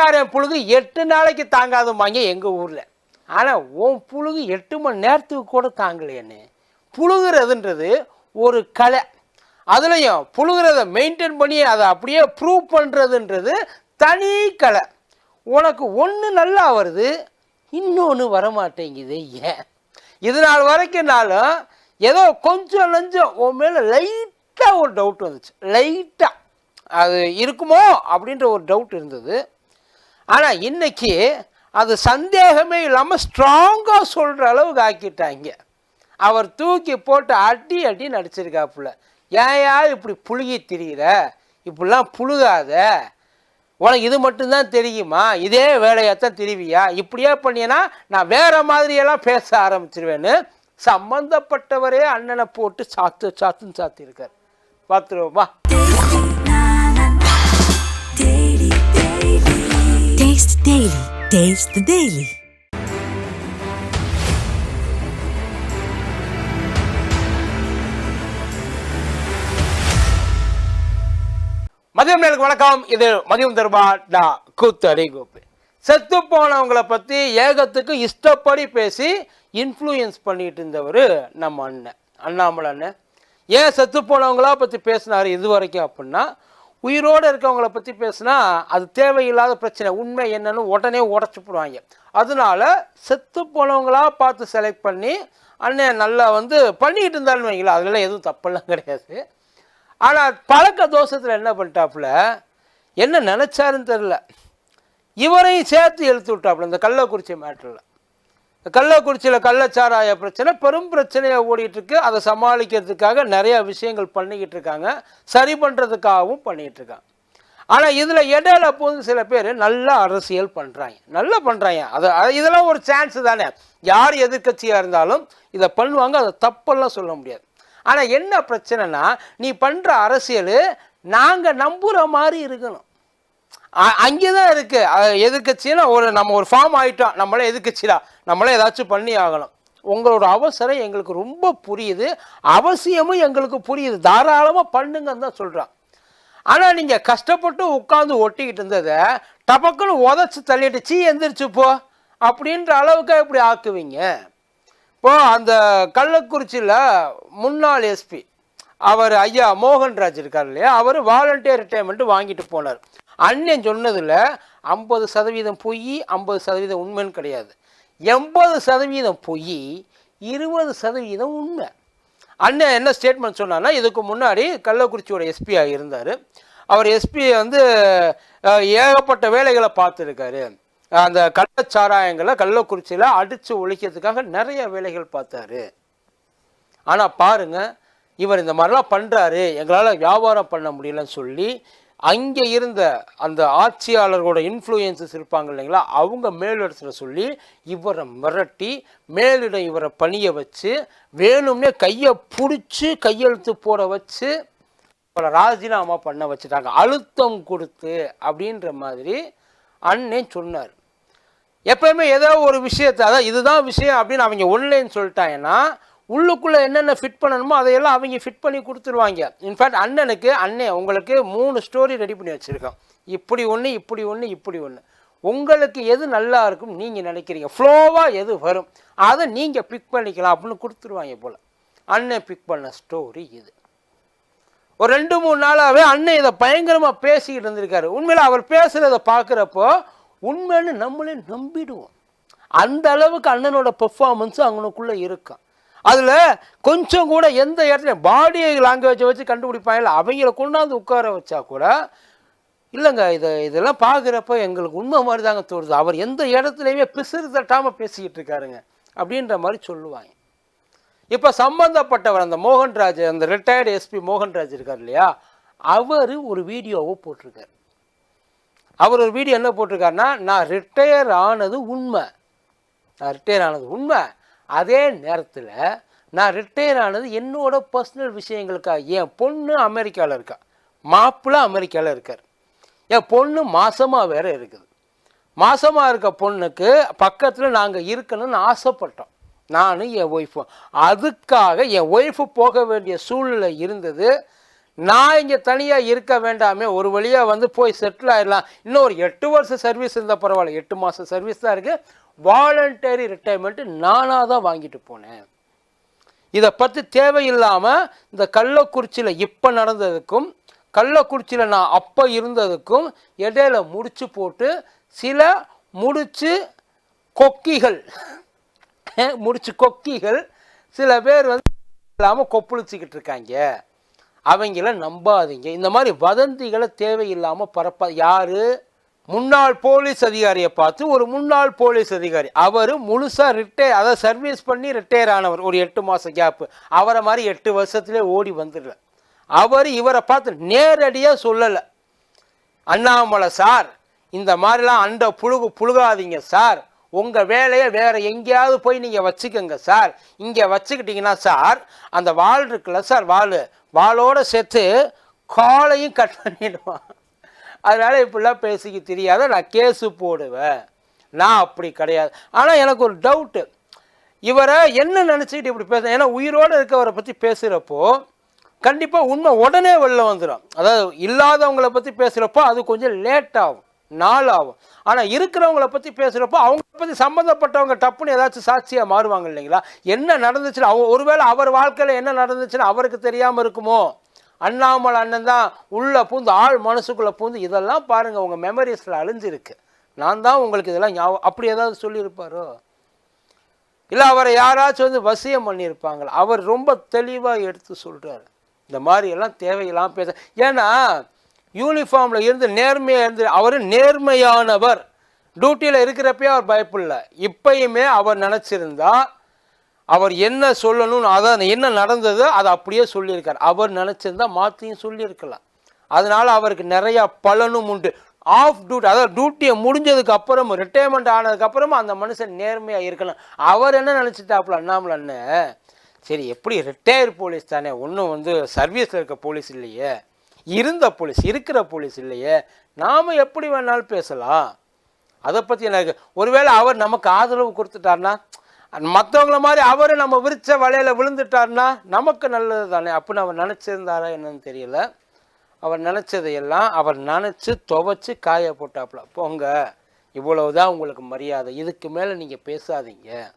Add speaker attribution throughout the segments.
Speaker 1: கட்சிக்காரன் புழுகு எட்டு நாளைக்கு தாங்காதும்பாங்க எங்கள் ஊரில். ஆனால் உன் புழுகு எட்டு மணி நேரத்துக்கு கூட தாங்கலையேன்னு. புழுகிறதுன்றது ஒரு கலை. அதுலேயும் புழுகிறத மெயின்டைன் பண்ணி அதை அப்படியே ப்ரூவ் பண்ணுறதுன்றது தனி கலை. உனக்கு ஒன்று நல்லா வருது இன்னொன்று வரமாட்டேங்குது ஏன்? இது நாள் வரைக்கும்னாலும் ஏதோ கொஞ்சம் நஞ்சம் உன் மேலே லைட்டாக ஒரு டவுட் வந்துச்சு. லைட்டாக அது இருக்குமோ அப்படின்ற ஒரு டவுட் இருந்தது. ஆனால் இன்னைக்கு அது சந்தேகமே இல்லாமல் ஸ்ட்ராங்காக சொல்கிற அளவுக்கு ஆக்கிட்டாங்க. அவர் தூக்கி போட்டு அடி அடி நடிச்சிருக்காப்புல. ஏயா இப்படி புழுகி திரிகிற இப்படிலாம் புழுகாத. உனக்கு இது மட்டும்தான் தெரியுமா? இதே வேலையத்தான் தெரிவியா? இப்படியே பண்ணினா நான் வேறு மாதிரியெல்லாம் பேச ஆரம்பிச்சிருவேன்னு சம்மந்தப்பட்டவரே அண்ணனை போட்டு சாத்து சாத்துன்னு சாத்திருக்கார் பார்த்துருவோமா?
Speaker 2: Taste Daily. Taste the Daily.
Speaker 1: மதியம் நேருக்கு வணக்கம் இது மதியம் தருபா டா கூத்தடி கோப்பு செத்து போனவங்களை பற்றி ஏகத்துக்கு இஷ்டப்படி பேசி இன்ஃப்ளூயன்ஸ் பண்ணிட்டு இருந்தவர் நம்ம அண்ணன் அண்ணாமலை அண்ணன் ஏன் செத்து போனவங்களா பற்றி பேசினார் இது வரைக்கும் அப்படின்னா உயிரோடு இருக்கவங்கள பற்றி பேசினா அது தேவையில்லாத பிரச்சனை. உண்மை என்னன்னு உடனே உடச்சி போடுவாங்க. அதனால செத்து போனவங்களா பார்த்து செலக்ட் பண்ணி அண்ணன் நல்லா வந்து பண்ணிக்கிட்டு இருந்தாலும் வைங்களா அதெல்லாம் எதுவும் தப்பெல்லாம் கிடையாது. ஆனால் பழக்க தோஷத்தில் என்ன பண்ணிட்டாப்புல என்ன நினச்சாருன்னு தெரில இவரையும் சேர்த்து எழுத்து விட்டாப்புல இந்த கள்ளக்குறிச்சி மேட்டரில் கள்ளக்குறிச்சியில் கள்ளச்சாராய பிரச்சனை பெரும் பிரச்சனையாக ஓடிட்டு இருக்கு அதை சமாளிக்கிறதுக்காக நிறையா விஷயங்கள் பண்ணிக்கிட்டு இருக்காங்க சரி பண்ணுறதுக்காகவும் பண்ணிக்கிட்டு இருக்காங்க ஆனால் இதில் இடையில போது சில பேர் நல்லா அரசியல் பண்ணுறாங்க நல்லா பண்ணுறாங்க அது இதெல்லாம் ஒரு சான்ஸ் தானே. யார் எதிர்க்கட்சியாக இருந்தாலும் இதை பண்ணுவாங்க. அதை தப்பெல்லாம் சொல்ல முடியாது. ஆனால் என்ன பிரச்சனைனா நீ பண்ணுற அரசியல் நாங்கள் நம்புகிற மாதிரி இருக்கணும். அங்கே தான் இருக்குது எதிர்கட்சினா ஒரு நம்ம ஒரு ஃபார்ம் ஆகிட்டோம் நம்மளே எதிர்கட்சிடா நம்மளே ஏதாச்சும் பண்ணி ஆகணும். உங்களோட அவசரம் எங்களுக்கு ரொம்ப புரியுது. அவசியமும் எங்களுக்கு புரியுது. தாராளமாக பண்ணுங்கன்னு தான் சொல்கிறான் ஆனால் நீங்கள் கஷ்டப்பட்டு உட்காந்து ஒட்டிக்கிட்டு இருந்ததை டபக்குன்னு உதச்சி தள்ளிட்டு சீ எந்திரிச்சு போ. அப்படின்ற அளவுக்கு இப்படி ஆக்குவீங்க. இப்போ அந்த கள்ளக்குறிச்சியில் முன்னாள் எஸ்பி அவர் ஐயா மோகன்ராஜ் இருக்கார் இல்லையா? அவர் வாலண்டியர் ரிட்டையர்மெண்ட்டு வாங்கிட்டு போனார். அண்ணன் சொன்னதில் ஐம்பது சதவீதம் பொய் ஐம்பது சதவீதம் உண்மைன்னு கிடையாது. எண்பது சதவீதம் பொய் இருபது சதவீதம் உண்மை. அண்ணன் என்ன ஸ்டேட்மெண்ட் சொன்னார்னா இதுக்கு முன்னாடி கள்ளக்குறிச்சியோட எஸ்பியாக இருந்தார். அவர் எஸ்பி வந்து ஏகப்பட்ட வேலைகளை பார்த்துருக்காரு. அந்த கள்ளச்சாராயங்களை கள்ளக்குறிச்சியில் அடித்து ஒழிக்கிறதுக்காக நிறைய வேலைகள் பார்த்தாரு. ஆனால் பாருங்க இவர் இந்த மாதிரிலாம் பண்ணுறாரு எங்களால் வியாபாரம் பண்ண முடியலன்னு சொல்லி அங்கே இருந்த அந்த ஆட்சியாளர்களோட இன்ஃப்ளூயன்சஸ் இருப்பாங்க இல்லைங்களா? அவங்க மேலிடத்தில் சொல்லி இவரை மிரட்டி மேலிடம் இவரை பணிய வச்சு வேணும்னே கையை பிடிச்சி கையெழுத்து போட வச்சு இவரை ராஜினாமா பண்ண வச்சுட்டாங்க. அழுத்தம் கொடுத்து அப்படின்ற மாதிரி அண்ணே சொன்னார். எப்பயுமே ஏதோ ஒரு விஷயத்தை அதான் இதுதான் விஷயம் அப்படின்னு அவங்க ஒன்லைன்னு சொல்லிட்டாங்கன்னா உள்ளுக்குள்ளே என்னென்ன ஃபிட் பண்ணணுமோ அதையெல்லாம் அவங்க ஃபிட் பண்ணி கொடுத்துருவாங்க. இன்ஃபேக்ட் அண்ணனுக்கு அண்ணன் உங்களுக்கு மூணு ஸ்டோரி ரெடி பண்ணி வச்சுருக்கோம். இப்படி ஒன்று இப்படி ஒன்று இப்படி ஒன்று உங்களுக்கு எது நல்லா இருக்கும் நீங்கள் நினைக்கிறீங்க. ஃப்ளோவாக எது வரும் அதை நீங்கள் பிக் பண்ணிக்கலாம் அப்படின்னு கொடுத்துருவாங்க போல். அண்ணன் பிக் பண்ண ஸ்டோரி இது. ஒரு ரெண்டு மூணு நாளாகவே அண்ணன் இதை பயங்கரமாக பேசிக்கிட்டு இருந்திருக்காரு. உண்மையில் அவர் பேசுகிறத பார்க்குறப்போ உண்மைன்னு நம்மளே நம்பிடுவோம். அந்த அளவுக்கு அண்ணனோட பெர்ஃபார்மன்ஸும் அவனுக்குள்ளே இருக்கும் அதில் கொஞ்சம் கூட எந்த இடத்துல பாடி லாங்குவேஜை வச்சு கண்டுபிடிப்பாங்கல்ல அவங்கள கொண்டாந்து உட்கார வச்சா கூட இல்லைங்க இதை இதெல்லாம் பார்க்குறப்ப எங்களுக்கு உண்மை மாதிரி தாங்க தோணுது. அவர் எந்த இடத்துலையுமே பிசிறு தட்டாமல் பேசிக்கிட்டு இருக்காருங்க அப்படின்ற மாதிரி சொல்லுவாங்க. இப்போ சம்பந்தப்பட்டவர் அந்த மோகன்ராஜ் அந்த ரிட்டையர்டு எஸ்பி மோகன்ராஜ் இருக்கார் இல்லையா அவர் ஒரு வீடியோவை போட்டிருக்கார். அவர் ஒரு வீடியோ என்ன போட்டிருக்காருன்னா நான் ரிட்டையர் ஆனது உண்மை. நான் ரிட்டையர் ஆனது உண்மை. அதே நேரத்தில் நான் ரிட்டையர் ஆனது என்னோட பர்சனல் விஷயங்களுக்காக என் பொண்ணு அமெரிக்காவில் இருக்கா. மாப்பிள்ளை அமெரிக்காவில் இருக்கார். என் பொண்ணு மாசமாக வேற இருக்குது. மாதமாக இருக்க பொண்ணுக்கு பக்கத்தில் நாங்கள் இருக்கணும்னு ஆசைப்பட்டோம். நானும் என் ஒய்ஃபும் அதுக்காக என் ஒய்ஃபு போக வேண்டிய சூழ்நிலை இருந்தது. நான் இங்கே தனியாக இருக்க வேண்டாமே ஒரு வழியாக வந்து போய் செட்டில் ஆயிடலாம். இன்னும் ஒரு எட்டு வருஷம் சர்வீஸ் இருந்தால் பரவாயில்ல. எட்டு மாதம் சர்வீஸ் தான் இருக்குது வாலண்டரி ரிட்டையர்மெண்ட்டு நானாக தான் வாங்கிட்டு போனேன். இதை பற்றி தேவையில்லாமல் இந்த கள்ளக்குறிச்சியில் இப்போ நடந்ததுக்கும் கள்ளக்குறிச்சியில் நான் அப்போ இருந்ததுக்கும் இடையில முடிச்சு போட்டு சில முடிச்சு கொக்கிகள் முடிச்சு கொக்கிகள் சில பேர் வந்து இல்லாமல் கொப்புளிச்சிக்கிட்டு இருக்காங்க. அவங்கள நம்பாதீங்க. இந்த மாதிரி வதந்திகளை தேவையில்லாமல் பரப்ப யார்? முன்னாள் போலீஸ் அதிகாரியை பார்த்து ஒரு முன்னாள் போலீஸ் அதிகாரி அவர் முழுசாக ரிட்டையர் அதை சர்வீஸ் பண்ணி ரிட்டையர் ஆனவர். ஒரு எட்டு மாதம் கேப்பு அவரை மாதிரி எட்டு வருஷத்துலேயே ஓடி வந்துடல. அவர் இவரை பார்த்து நேரடியாக சொல்லலை. அண்ணாமலை சார் இந்த மாதிரிலாம் அண்ட புழுகு புழுகாதீங்க சார். உங்கள் வேலையை வேறு எங்கேயாவது போய் நீங்கள் வச்சுக்கோங்க சார். இங்கே வச்சுக்கிட்டீங்கன்னா சார் அந்த வால் இருக்குல்ல சார் வால். வாளோடு சேர்த்து காலையும் கட் பண்ணிடுவான். அதனால் இப்படிலாம் பேசிக்க தெரியாத நான் கேஸு போடுவேன். நான் அப்படி கிடையாது. ஆனால் எனக்கு ஒரு டவுட்டு இவரை என்ன நினச்சிக்கிட்டு இப்படி பேச ஏன்னா உயிரோடு இருக்கவரை பற்றி பேசுகிறப்போ கண்டிப்பாக உண்மை உடனே வெளில வந்துடும் அதாவது இல்லாதவங்கள பற்றி பேசுகிறப்போ அது கொஞ்சம் லேட் ஆகும் நாள் ஆகும் ஆனால் இருக்கிறவங்கள பற்றி பேசுகிறப்போ அவங்கள பற்றி சம்மந்தப்பட்டவங்க டப்புன்னு ஏதாச்சும் சாட்சியாக மாறுவாங்க இல்லைங்களா? என்ன நடந்துச்சுன்னு அவங்க ஒருவேளை அவர் வாழ்க்கையில் என்ன நடந்துச்சுன்னு அவருக்கு தெரியாமல் இருக்குமோ? அண்ணாமலை அண்ணன் தான் உள்ளே பூந்து ஆள் மனசுக்குள்ளே பூந்து இதெல்லாம் பாருங்கள் உங்கள் மெமரிஸில் அழிஞ்சிருக்கு. நான் தான் உங்களுக்கு இதெல்லாம் ஞாபகம் அப்படி ஏதாவது சொல்லியிருப்பாரோ? இல்லை அவரை யாராச்சும் வந்து வசியம் பண்ணியிருப்பாங்களா? அவர் ரொம்ப தெளிவாக எடுத்து சொல்கிறார் இந்த மாதிரியெல்லாம் தேவையெல்லாம் பேச ஏன்னா யூனிஃபார்மில் இருந்து நேர்மையாக இருந்து அவர் நேர்மையானவர். டியூட்டியில் இருக்கிறப்பயே அவர் பயப்பில்லை. இப்பயுமே அவர் நினச்சிருந்தா அவர் என்ன சொல்லணும்னு அதான் என்ன நடந்ததோ அதை அப்படியே சொல்லியிருக்கார். அவர் நினச்சிருந்தா மாற்றியும் சொல்லியிருக்கலாம். அதனால் அவருக்கு நிறையா பலனும் உண்டு. ஆஃப் டியூட்டி அதாவது டியூட்டியை முடிஞ்சதுக்கு அப்புறம் ரிட்டையர்மெண்ட் ஆனதுக்கப்புறமும் அந்த மனுஷன் நேர்மையாக இருக்கலாம். அவர் என்ன நினச்சிட்டாப்புல? அண்ணாமலை அண்ணன் சரி எப்படி ரிட்டையர் போலீஸ் தானே? ஒன்றும் வந்து சர்வீஸில் இருக்க போலீஸ் இல்லையே. இருந்த போலீஸ் இருக்கிற போலீஸ் இல்லையே. நாம் எப்படி வேணாலும் பேசலாம். அதை பற்றி எனக்கு ஒருவேளை அவர் நமக்கு ஆதரவு கொடுத்துட்டாருன்னா மற்றவங்கள மாதிரி அவர் நம்ம விரிச்ச வலையில் விழுந்துட்டாருன்னா நமக்கு நல்லது தானே. அப்படின்னு அவர் நினச்சிருந்தாரா என்னன்னு தெரியல. அவர் நினச்சதையெல்லாம் அவர் நினச்சி துவைச்சி காய போட்டாப்புல. போங்க இவ்வளவுதான் உங்களுக்கு மரியாதை. இதுக்கு மேலே நீங்கள் பேசாதீங்க.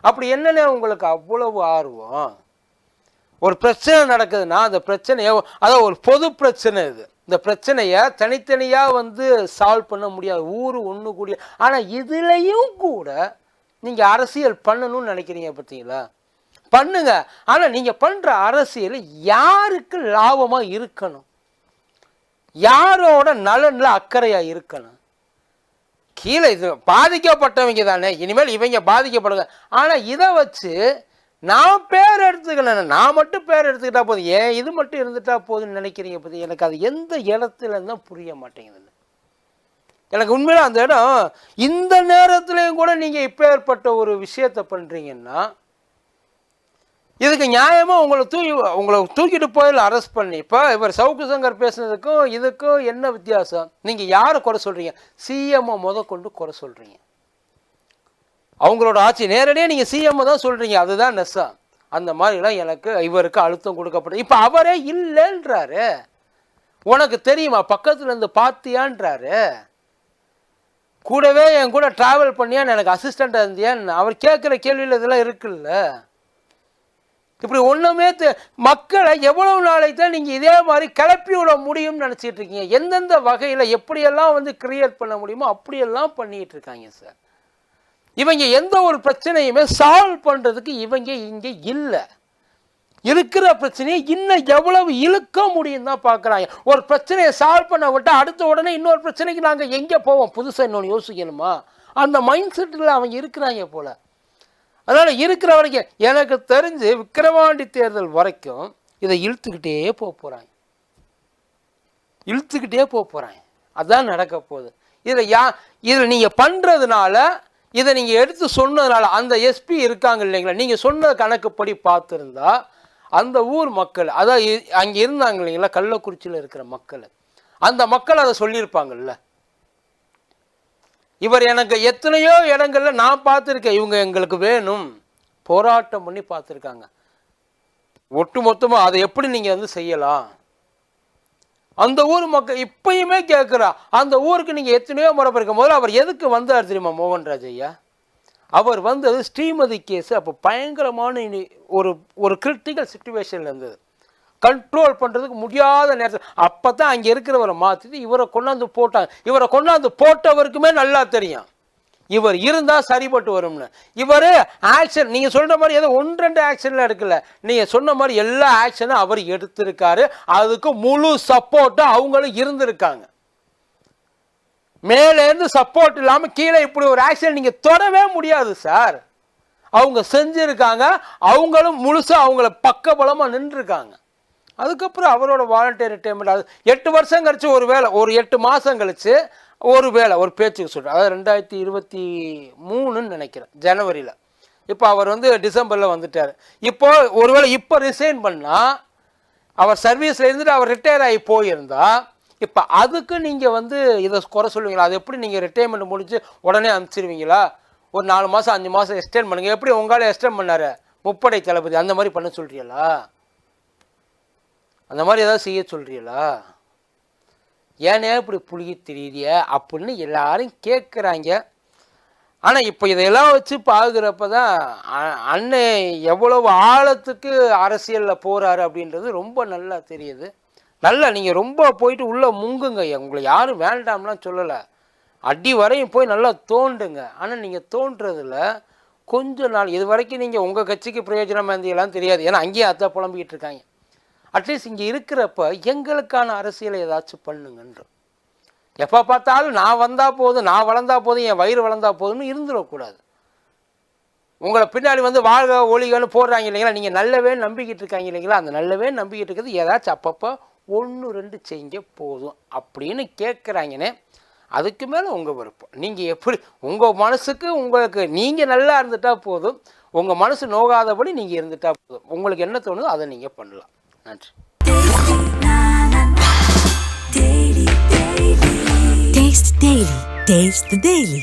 Speaker 1: அப்படி என்னென்ன உங்களுக்கு அவ்வளவு ஆர்வம்? ஒரு பிரச்சனை நடக்குதுன்னா அந்த பிரச்சனையை அதாவது ஒரு பொது பிரச்சனை இது. இந்த பிரச்சனையை தனித்தனியாக வந்து சால்வ் பண்ண முடியாது. ஊர் ஒன்று கூடிய ஆனால் இதுலேயும் கூட நீங்கள் அரசியல் பண்ணணும்னு நினைக்கிறீங்க பார்த்தீங்களா? பண்ணுங்க. ஆனால் நீங்கள் பண்ணுற அரசியல் யாருக்கு லாபமாக இருக்கணும்? யாரோட நலனில் அக்கறையாக இருக்கணும்? கீழே இது பாதிக்கப்பட்டவங்க தானே. இனிமேல் இவங்க பாதிக்கப்படுங்க ஆனால் இதை வச்சு நான் பேர் எடுத்துக்கணும் நான் மட்டும் பேர் எடுத்துக்கிட்டா போதும். ஏன் இது மட்டும் இருந்துட்டா போதும்னு நினைக்கிறீங்க பற்றி எனக்கு அது எந்த இடத்துல தான் புரிய மாட்டேங்குது எனக்கு உண்மையில் அந்த இடம் இந்த நேரத்துலையும் கூட நீங்கள் இப்போ ஏற்பட்ட ஒரு விஷயத்தை பண்ணுறீங்கன்னா இதுக்கு நியாயமாக உங்களை தூக்கி உங்களை தூக்கிட்டு போயில் அரெஸ்ட் பண்ணி இப்போ இவர் சவுக்கு சங்கர் பேசுனதுக்கும் இதுக்கும் என்ன வித்தியாசம்? நீங்கள் யாரை குறை சொல்கிறீங்க சிஎம்ஐ முத கொண்டு குறை சொல்கிறீங்க அவங்களோட ஆட்சி நேரடியாக நீங்கள் சிஎம்ஐ தான் சொல்கிறீங்க அதுதான் நெஸ்ஸா அந்த மாதிரிலாம் எனக்கு இவருக்கு அழுத்தம் கொடுக்கப்படும். இப்போ அவரே இல்லைன்றாரு. உனக்கு தெரியுமா? பக்கத்தில் இருந்து பார்த்தியான்றாரு கூடவே என் கூட ட்ராவல் பண்ணியான்னு எனக்கு அசிஸ்டண்ட்டாக இருந்தியான்னு அவர் கேட்குற கேள்வியில் இதெல்லாம் இருக்குல்ல? இப்படி ஒன்றுமே மக்களை எவ்வளவு நாளைக்கு தான் நீங்கள் இதே மாதிரி கிளப்பி விட முடியும்னு நினச்சிட்டு இருக்கீங்க? எந்தெந்த வகையில் எப்படியெல்லாம் வந்து கிரியேட் பண்ண முடியுமோ அப்படியெல்லாம் பண்ணிகிட்டு இருக்காங்க சார் இவங்க எந்த ஒரு பிரச்சனையுமே சால்வ் பண்ணுறதுக்கு இவங்க இங்கே இல்லை. இருக்கிற பிரச்சனையை இன்னும் எவ்வளவு இழுக்க முடியும் தான் பார்க்குறாங்க. ஒரு பிரச்சனையை சால்வ் பண்ண விட்டால் அடுத்த உடனே இன்னொரு பிரச்சனைக்கு நாங்கள் எங்கே போவோம்? புதுசாக இன்னொன்று யோசிக்கணுமா? அந்த மைண்ட் செட்டில் அவங்க இருக்கிறாங்க போல். அதனால் இருக்கிற வரைக்கும் எனக்கு தெரிஞ்சு விக்கிரவாண்டி தேர்தல் வரைக்கும் இதை இழுத்துக்கிட்டே போக போகிறாங்க இழுத்துக்கிட்டே போக போகிறாங்க அதான் நடக்க போகுது. இதில் யா இதில் நீங்கள் பண்ணுறதுனால இதை நீங்கள் எடுத்து சொன்னதுனால அந்த எஸ்பி இருக்காங்க இல்லைங்களா? நீங்கள் சொன்ன கணக்குப்படி பார்த்துருந்தா அந்த ஊர் மக்கள் அதான் அங்கே இருந்தாங்க இல்லைங்களா கள்ளக்குறிச்சியில் இருக்கிற மக்கள். அந்த மக்கள் அதை சொல்லியிருப்பாங்கல்ல. இவர் எனக்கு எத்தனையோ இடங்கள்ல நான் பார்த்துருக்கேன். இவங்க எங்களுக்கு வேணும். போராட்டம் பண்ணி பார்த்துருக்காங்க. ஒட்டு மொத்தமாக அதை எப்படி நீங்கள் வந்து செய்யலாம்? அந்த ஊர் மக்கள் இப்பயுமே கேட்குறா அந்த ஊருக்கு நீங்கள் எத்தனையோ முறை போயிருக்கும் போது அவர் எதுக்கு வந்தார் தெரியுமா மோகன்ராஜ் ஐயா? அவர் வந்தது ஸ்ரீமதி கேஸ். அப்போ பயங்கரமான இனி- ஒரு ஒரு கிரிட்டிக்கல் சுச்சுவேஷனில் இருந்தது. கண்ட்ரோல் பண்ணுறதுக்கு முடியாத நேரத்தில் அப்போ தான் அங்கே இருக்கிறவரை மாற்றிட்டு இவரை கொண்டாந்து போட்டாங்க. இவரை கொண்டாந்து போட்டவருக்குமே நல்லா தெரியும். இவர் இருந்தால் சரிப்பட்டு வரும்னு. இவர் ஆக்ஷன் நீங்கள் சொல்கிற மாதிரி ஏதோ ஒன்று ரெண்டு ஆக்ஷனில் எடுக்கல. நீங்கள் சொன்ன மாதிரி எல்லா ஆக்ஷனும் அவர் எடுத்திருக்காரு. அதுக்கு முழு சப்போர்ட்டும் அவங்களும் இருந்திருக்காங்க. மேலேருந்து சப்போர்ட் இல்லாமல் கீழே இப்படி ஒரு ஆக்சிடென்ட் நீங்கள் தொடவே முடியாது சார் அவங்க செஞ்சுருக்காங்க அவங்களும் முழுசாக அவங்கள பக்கபலமாக நின்றுருக்காங்க. அதுக்கப்புறம் அவரோட வாலண்டியர் ரிட்டைர்மெண்ட் அது எட்டு வருஷம் கழிச்சு ஒரு வேலை ஒரு எட்டு மாதம் கழிச்சு ஒரு வேலை ஒரு பேச்சுக்கு சொல்கிறேன் அதாவது ரெண்டாயிரத்தி இருபத்தி மூணுன்னு நினைக்கிறேன் ஜனவரியில். இப்போ அவர் வந்து டிசம்பரில் வந்துட்டார். இப்போ ஒருவேளை இப்போ ரிசைன் பண்ணால் அவர் சர்வீஸில் இருந்துட்டு அவர் ரிட்டையர் ஆகி போயிருந்தால் இப்போ அதுக்கு நீங்கள் வந்து இதை குறை சொல்லுவீங்களா? அது எப்படி நீங்கள் ரிட்டையர்மெண்ட் முடிச்சு உடனே அனுப்பிச்சிருவீங்களா? ஒரு நாலு மாதம் அஞ்சு மாதம் எக்ஸ்டெண்ட் பண்ணுங்கள் எப்படி உங்களால் எக்ஸ்டெண்ட் பண்ணார்? முப்படை தளபதி அந்த மாதிரி பண்ண சொல்கிறீங்களா அந்த மாதிரி ஏதாவது செய்ய சொல்கிறீங்களா ஏனே இப்படி புளிய தெரியுதிய அப்படின்னு எல்லாரும் கேட்குறாங்க ஆனால் இப்போ இதையெல்லாம் வச்சு பார்க்குறப்ப தான் அ- அண்ணன் எவ்வளவு ஆழத்துக்கு அரசியலில் போகிறாரு அப்படின்றது ரொம்ப நல்லா தெரியுது. நல்லா நீங்கள் ரொம்ப போயிட்டு உள்ளே முங்குங்க. உங்களை யாரும் வேண்டாம்லாம் சொல்லலை. அடி வரையும் போய் நல்லா தோண்டுங்க. ஆனால் நீங்கள் தோன்றதில் கொஞ்ச நாள் இது வரைக்கும் நீங்கள் உங்கள் கட்சிக்கு பிரயோஜனமாக இருந்தீங்களான்னு தெரியாது. ஏன்னா அங்கேயும் அதான் புலம்பிக்கிட்டு இருக்காங்க. அட்லீஸ்ட் இங்கே இருக்கிறப்ப எங்களுக்கான அரசியலை ஏதாச்சும் பண்ணுங்கன்ற. எப்போ பார்த்தாலும் நான் வந்தால் போதும் நான் வளர்ந்தா போதும் என் வயிறு வளர்ந்தா போதும்னு இருந்துடக்கூடாது. உங்களை பின்னாடி வந்து வாழ்க ஒளிகன்னு போடுறாங்க இல்லைங்களா? நீங்கள் நல்லவே நம்பிக்கிட்டு இருக்காங்க இல்லைங்களா? அந்த நல்லவே நம்பிக்கிட்டு இருக்கிறது ஏதாச்சும் அப்பப்போ ஒன்று ரெண்டு செய்ங்க போதும் அப்படின்னு கேட்குறாங்கன்னு அதுக்கு மேலே உங்கள் விருப்பம் நீங்கள் எப்படி உங்கள் மனசுக்கு உங்களுக்கு நீங்கள் நல்லா இருந்துட்டால் போதும் உங்கள் மனசு நோகாதபடி நீங்கள் இருந்துட்டா போதும் உங்களுக்கு என்ன தோணுதோ அதை நீங்கள் பண்ணலாம் நன்றி
Speaker 2: Taste the Daily. Taste the Daily.